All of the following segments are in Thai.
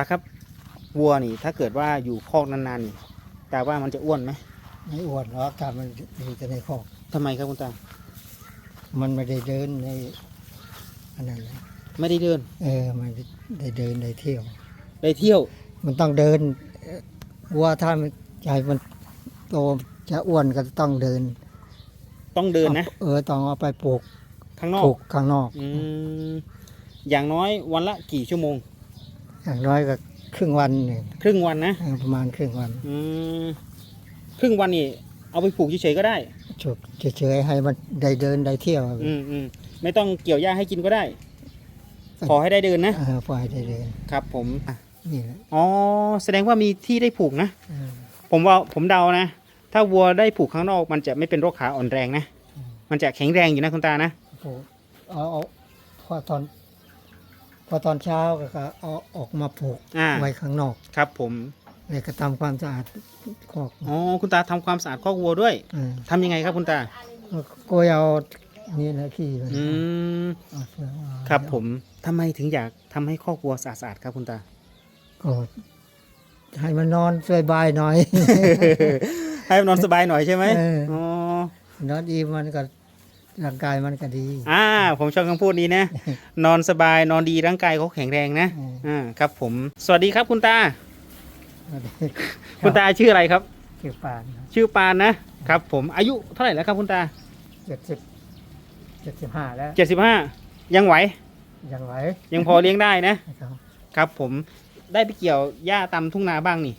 าครับวัวนี่ ถ้าเกิดว่าอยู่คอกนานๆนี่ตาว่ามันจะอ้วนไหมไม่อ้วนหรอกถ้ามันอยู่แต่ในคอกทำไมครับคุณตา มันไม่ได้เดินในอันนั้นเลยไม่ได้เดิน เออมันได้เดินได้เที่ยว ได้เที่ยว มันต้องเดินเอ่อวัวถ้ามันใจมันโตจะอ้วนก็ต้องเดินต้องเดินนะ เออต้องเอาไปปลูกข้างนอปลูก กข้างนอก อืม อย่างน้อยวันละกี่ชั่วโมง อย่างน้อยก็ครึ่งวันเนี่ยครึ่งวันนะเออประมาณครึ่งวัน อืมครึ่งวันนี่เอาไปผูกเฉยๆก็ได้ฉุกเฉยๆให้มันได้เดินได้เที่ยวอืมอืมไม่ต้องเกี่ยวหญ้าให้กินก็ได้ขอให้ได้เดินนะเออปล่อยได้เดินครับ ผมอะนี่แหละอ๋อแสดงว่ามีที่ได้ผูกนะเออผมว่าผมเดานะ ถ้าวัวได้ผูกข้างนอกมันจะไม่เป็นโรคขาอ่อนแรงนะอืมมันจะแข็งแรงอยู่นะคุณตานะปลูกเอาเอาพอตอน พอตอนเช้าก็ก็เอาออกมาปลูกอ่า ไว้ข้างนอกครับผมเลยก็ทำความสะอาดคอกอ๋อคุณตาทำความสะอาดคอกวัวด้วยเออทำยังไงครับคุณตาก็เอานี่นะขี้มันอืมเอาเฟืองเอาครับผมทำไมถึงอยากทำให้คอกวัวสะอาดๆครับคุณตา ก็ให้มันนอนสบายหน่อย ให้มันนอนสบายหน่อยใช่ไหมเอออ๋อนอนอิ่มมันก็ ร่างกายมันก็ดี อ่า ผมชอบคำพูดนี้นะ นอนสบายนอนดีร่างกายเขาแข็งแรงนะ อืม อ่า ครับผม สวัสดีครับคุณตา คุณตาชื่ออะไรครับ เกี่ยวปานชื่อปานนะ ครับผม อายุเท่าไหร่แล้วครับคุณตา เจ็ดสิบเจ็ดสิบห้าแล้วเจ็ดสิบห้ายังไหว ยังไหวยังพอเลี้ยงได้นะ นะครับครับผม ได้ไปเกี่ยวหญ้าตามทุ่งนาบ้างนี่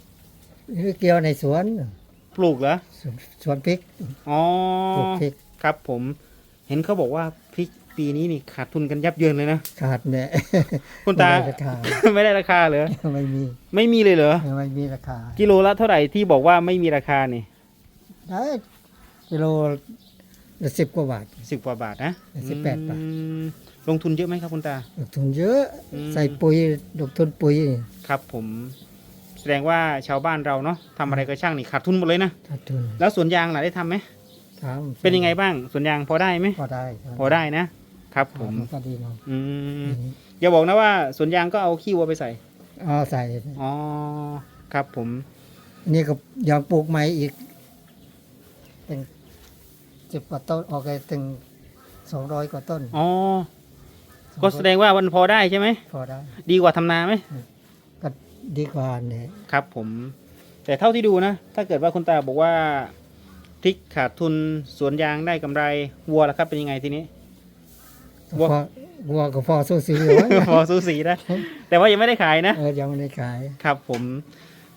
นี่เกี่ยวในสวนปลูกเหรอ สวนสวนพริกอ๋อ ปลูกพริก ครับผม เห็นเขาบอกว่าพริกปีนี้นี่ขาดทุนกันยับเยินเลยนะ ขาดเนี่ยคุณตา ไม่ได้ราคา ไม่ได้ราคาเหรอไม่มีไม่มีเลยเหรอไม่มีราคา กิโลละเท่าไหร่ที่บอกว่าไม่มีราคานี่ได้กิโลละสิบกว่าบาท สิบกว่าบาทนะสิบแปดบาท อืมลงทุนเยอะไหมครับคุณตา ลงทุนเยอะ อืม ใส่ปุ๋ยลงทุนปุ๋ยครับผมแสดงว่าชาวบ้านเราเนาะทำอะไรก็ช่างนี่ขาดทุนหมดเลยนะ ขาดทุนแล้วสวนยางล่ะได้ทำไหม ทำเป็นยังไงบ้างสวนยางพอได้ไหมพอได้พอได้นะ ครับผม นก็ดีเนาะอืมอย่าบอกนะว่าสวนยางก็เอาขี้วัวไปใส่ เอาใส่อ๋อ ครับผม นี่ก็อยากปลูกใหม่อีกเป็นสิบกว่าต้นออกไปถึงสองร้อยกว่าต้นอ๋อ ก็แสดงว่ามันพอได้ใช่ไหม พอได้ ดีกว่าทำนาไหม ก็ดีกว่าเนี่ยครับผม แต่เท่าที่ดูนะ ถ้าเกิดว่าคุณตาบอกว่า พริกขาดทุนสวนยางได้กำไรวัวล่ะครับเป็นยังไงทีนี้วัวพอวัวก็พอสู้สีเลยพอสูสีนะแต่ว่ายังไม่ได้ขายนะเออยังไม่ได้ขายครับผม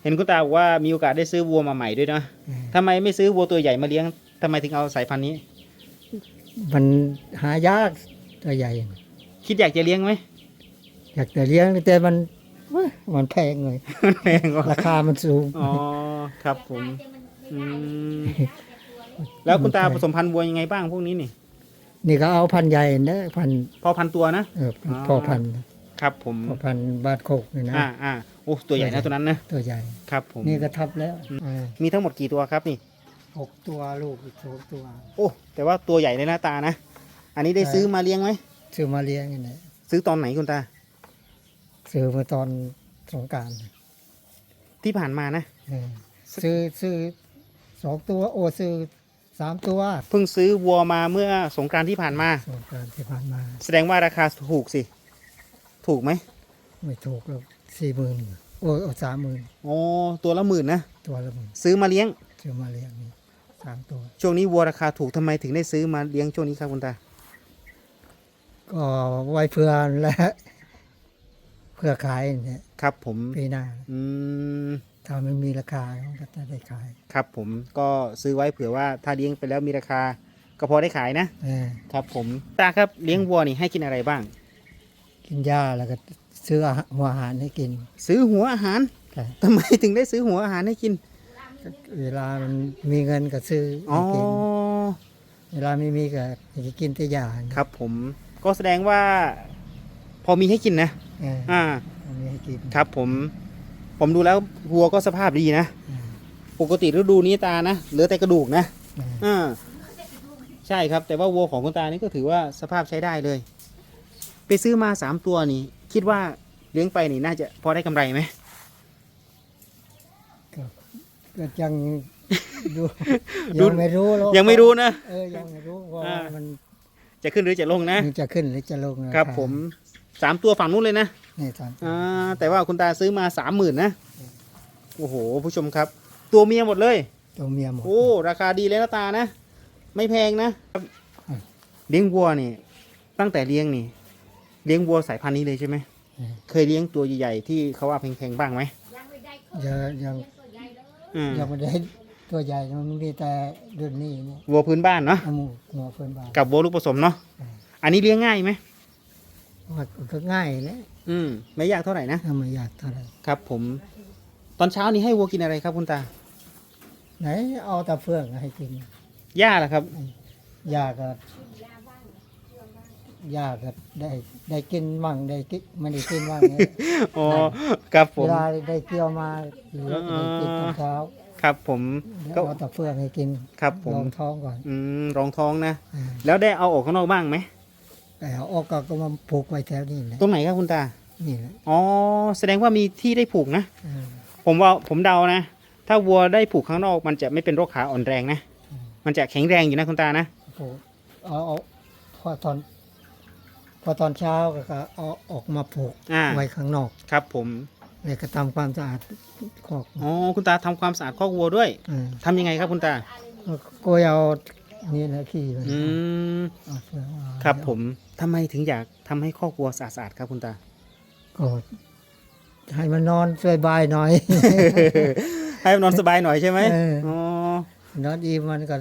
เห็นคุณตาบอกว่ามีโอกาสได้ซื้อวัวมาใหม่ด้วยนะเออทำไมไม่ซื้อวัวตัวใหญ่มาเลี้ยงทำไมถึงเอาสายพันธุ์นี้ มันหายากตัวใหญ่ คิดอยากจะเลี้ยงไหมอยากจะเลี้ยงแต่มันเว้ยมันแพงเลยมันแพงกว่าราคามันสูงอ๋อครับผมอืม แล้วคุณตาผสมพันธุ์วัวยังไงบ้างพวกนี้นี่ นี่ก็เอาพันธุ์ใหญ่นะพันธุ์พอพันตัวนะเอออ๋อพอพันธุ์ครับ ผมพอพันธุ์บาดโคกนี่นะอ่าอ่าโอ้ตัวใหญ่นะตัวนั้นนะตัวใหญ่ครับ ผมนี่ก็ทับแล้วเออมีทั้งหมดกี่ตัวครับนี่หกตัวลูกอีกหกตัว โอ้แต่ว่าตัวใหญ่เลยหน้าตานะอันนี้ได้ใช่ซื้อมาเลี้ยงไหมซื้อมาเลี้ยงนี่นะซื้อตอนไหนคุณตา ซื้อมาตอนสงกรารที่ผ่านมานะซื้อซื้อสองตัวโอ้ซื้อ สามตัวเพิ่งซื้อวัวมาเมื่อสงกรารที่ผ่านมา สงกรารที่ผ่านมา แสดงว่าราคาถูกสิ ถูกไหมไม่ถูกแล้วสี่หมื่นโอ้สามหมื่นโอ้ตัวละหมื่นนะตัวละหมื่นซื้อมาเลี้ยง ซื้อมาเลี้ยงนี่สามตัว ช่วงนี้วัวราคาถูกทำไมถึงได้ซื้อมาเลี้ยงช่วงนี้ครับคุณตาก็ไว้เพื่อและเพื่อขายเนี่ยครับผมปีหน้า อืม ถ้ามันมีราคาก็จะได้ขายครับผมก็ซื้อไว้เผื่อว่าถ้าเลี้ยงไปแล้วมีราคา ก็พอได้ขายนะ เออครับผมตาครับเลี้ยงวัวนี่ให้กินอะไรบ้าง กินหญ้าแล้วก็ซื้ออาหารหัวอาหารให้กินซื้อหัวอาหารครับทำไมถึงได้ซื้อหัวอาหารให้กินเวลามันมีเงินก็ซื้ออ๋อให้กิน เวลาไม่มีก็ให้กินแต่หญ้าครับผมก็แสดงว่า พอมีให้กินนะ เอออ่า มีให้กินครับผม ผมดูแล้ววัวก็สภาพดีนะเออปกติฤดูนี้ตานะเหลือแต่กระดูกนะเอออ่าใช่ครับ แต่ว่าวัวของคุณตานี่ก็ถือว่าสภาพใช้ได้เลย ไปซื้อมาสามตัวนี่ คิดว่าเลี้ยงไปนี่น่าจะพอได้กำไรไหมก็ก็ยังดูดูยังไม่รู้หรอกยังไม่รู้นะเออยังไม่รู้ว่าอ่ามันจะขึ้นหรือจะลงนะมันจะขึ้นหรือจะลงนะครับ ผมสามตัวฝั่งนู้นเลยนะ นี่ตอนอ่าแต่ว่าคุณตาซื้อมาสามหมื่นนะ โอ้โห ผู้ชมครับ ตัวเมียหมดเลย ตัวเมียหมดโอ้ ราคาดีเลยนะตานะ ไม่แพงนะอืมเลี้ยงวัวนี่ ตั้งแต่เลี้ยงนี่ เลี้ยงวัวสายพันธุ์นี้เลยใช่ไหมอืมเคยเลี้ยงตัวใหญ่ๆที่เขาว่าแพงๆบ้างไหมยังยังอืมยังไม่ได้ตัวใหญ่มันมีแต่รุ่นนี้เนี่ยวัวพื้นบ้านเนาะเอาหมูหัวเฟินบานกับวัวลูกผสมเนาะอืมอันนี้เลี้ยงง่ายไหมมันก็ง่ายนะ อืมไม่ยากเท่าไหร่นะทำไมอยากเท่าไหรครับ ผม ตอนเช้านี้ให้วัวกินอะไรครับคุณตา ไหนเอาแต่เฟื่องให้กินหญ้าล่ะครับ ยาก็ยาก็ได้ได้กินมั่งได้กินไม่ได้กินมั่งเนี่ยอ๋อ ครับผเวม ลาได้เกี่ยวมาเหลือได้กินตอนเช้าครับผม แล้วก็ เอาแต่เฟื่องให้กินครับผมลองท้องก่อนอืมรองท้องนะ อ่าแล้วได้เอาออกข้างนอกบ้างไหม แต่เอาออกก็ก็มาผูกไว้แถวนี้แหละตรงไหนครับคุณตา นี่แหละอ๋อ แสดงว่ามีที่ได้ผูกนะอ่าผมว่าผมเดานะ ถ้าวัวได้ผูกข้างนอกมันจะไม่เป็นโรคขาอ่อนแรงนะ อืม มันจะแข็งแรงอยู่นะคุณตานะ ผูกเอาเอาพอตอน พอตอนเช้าก็ก็เอาออกมาผูกอ่า ไว้ข้างนอกครับผม แล้วก็ทำความสะอาดคอกอ๋อ คุณตาทำความสะอาดคอกวัวด้วยอ่าทำยังไงครับคุณตา ก็เอา นี่นะขี้มันอืมเอาเฟืองเอาครับผมทำไมถึงอยากทำให้คอกวัวสะอาดๆครับคุณตา ก็ให้มันนอนสบายหน่อย ให้มันนอนสบายหน่อยใช่ไหมเอออ๋อนอนอิ่มมันก็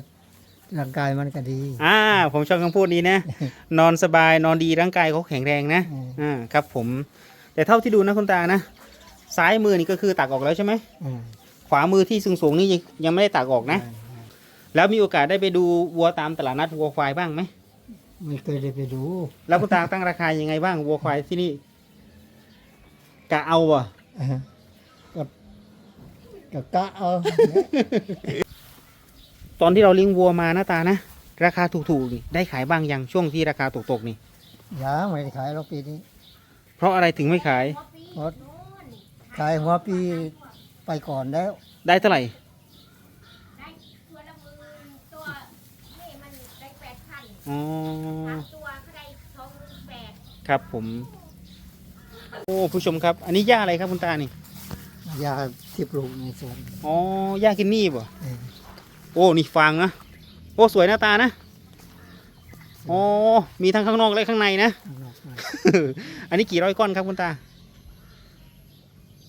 ร่างกายมันก็ดี อ่าผมชอบคำพูดนี้นะ นอนสบายนอนดีร่างกายเขาแข็งแรงนะอืม อ่าครับผม แต่เท่าที่ดูนะคุณตานะ ซ้ายมือนี่ก็คือตักออกแล้วใช่ไหมอ่าขวามือที่สูงๆนี่ยังยังไม่ได้ตักออกนะ แล้วมีโอกาสได้ไปดูวัวตามตลาดนัดวัวควายบ้างไหมไม่เคยได้ไปดู แล้วคุณตาตั้งราคายังไงบ้างวัวควายที่นี่กะเอาอะอ่าก็ก็กะเอา ตอนที่เราเลี้ยงวัวมาหน้าตานะราคาถูกๆนี่ได้ขายบ้างยังช่วงที่ราคาตกๆนี่ยาไม่ได้ขายหรอกปีนี้เพราะอะไรถึงไม่ขายเพราะขายหัวปีไปก่อนแล้ว ได้เท่าไหร่ ได้ตัวละหมื่นตัวนี่มันได้แปดพัน อ๋อ สามตัวเขาได้สองหมื่นแปดครับผม โอ้ผู้ชมครับ อันนี้หญ้าอะไรครับคุณตานี่ ยาที่ปลูกในสวนอ๋อหญ้ากินนี่ป่ะเออโอ้ นี่ฟางนะ โอ้ สวยหน้าตานะ อ๋อ มีทั้งข้างนอกและข้างในนะ ข้างนอกมาอันนี้กี่ร้อยก้อนครับคุณตา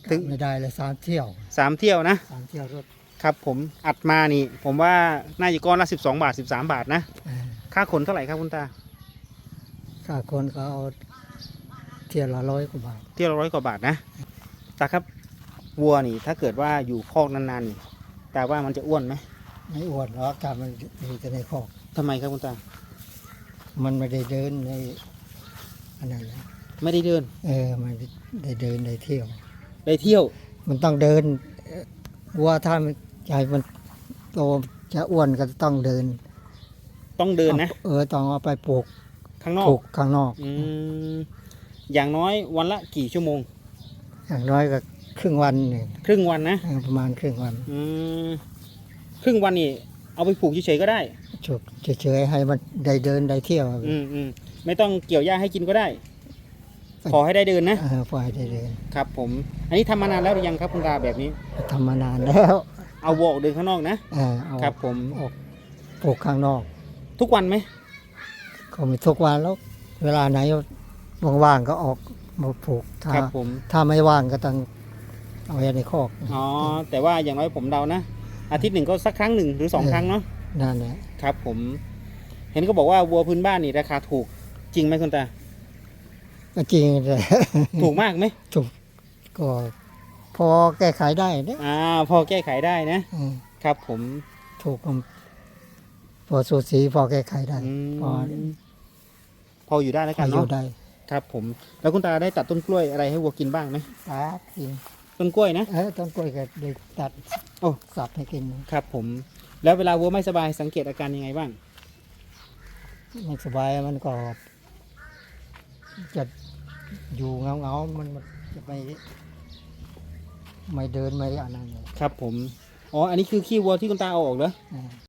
ถึง ไม่ได้เลยสามเที่ยวสามเที่ยวนะ สามเที่ยวรถ ครับผมอัดมานี่ ผมว่าน่าจะก้อนละสิบสองบาทสิบสามบาทนะเออค่าขนเท่าไหร่ครับคุณตา ค่าคนเขาเอาเที่ยวละร้อยกว่าบาท เที่ยวละร้อยกว่าบาทนะตาครับวัวนี่ถ้าเกิดว่าอยู่คอกนานๆนี่ตาว่ามันจะอ้วนไหมไม่อ้วนหรอกถ้ามันอยู่แต่ในคอก ทำไมครับคุณตา มันไม่ได้เดินในอันนั้นแหละไม่ได้เดินเออ มันได้เดินได้เที่ยว ได้เที่ยว มันต้องเดินเอ่อวัวถ้ามัน ใจมันโตจะอ้วนก็ต้องเดินต้องเดินนะ เออต้องเอาไปปลูกข้างนอปลูกกข้างนอก อืม อย่างน้อยวันละกี่ชั่วโมง อย่างน้อยก็ครึ่งวันหนึ่งครึ่งวันนะ ประมาณครึ่งวันอืม ครึ่งวันนี่ เอาไปผูกเฉยๆก็ได้ ฉุกเฉยๆให้มันได้เดินได้เที่ยวอืมอืมไม่ต้องเกี่ยวหญ้าให้กินก็ได้ ขอให้ได้เดินนะ เออปล่อยได้เดินครับ ผม อันนี้ทำมานานแล้วหรือยังครับคุณตาแบบนี้ ทำมานานแล้ว เอาวัวออกเดินข้างนอกนะเออเอาครับผมออกปลูกข้างนอก ทุกวันไหมก็ไม่ทุกวันแล้ว เวลาไหนว่างๆก็ออกมาปลูกถ้าครับผมถ้าไม่ว่างก็ต้องเอาไว้ในคอกอ๋อแต่ว่าอย่างน้อยผมเดานะอาทิตย์หนึ่งก็สักครั้งหนึ่งหรือสองเออครั้งเนาะนั่นแหละครับ ผม เห็นก็บอกว่าวัวพื้นบ้านนี่ราคาถูกจริงไหมคุณตาก็จริงแต่ ถูกมากไหมก็ พอแก้ไขได้เนี่ยอ่าพอแก้ไขได้นะ อืมครับผมถูกก็พอสูสีพอแก้ไขได้ อืมพอพออยู่ได้แล้วพกัอนอเนาะยู่ได้ครับ ผม แล้วคุณตาได้ตัดต้นกล้วยอะไรให้วัวกินบ้างไหมตากินต้นกล้วยนะ เออต้นกล้วยก็ได้ตัดโอ้ สับให้กินครับ ผม แล้วเวลาวัวไม่สบายสังเกตอาการยังไงบ้างไม่สบายมันก็จะอยู่เงาเงาๆมันมันจะไม่ ไม่เดินไม่อันนั้นเลยครับผม อ๋อ อันนี้คือขี้วัวที่คุณตาเอาออกเหรออ่า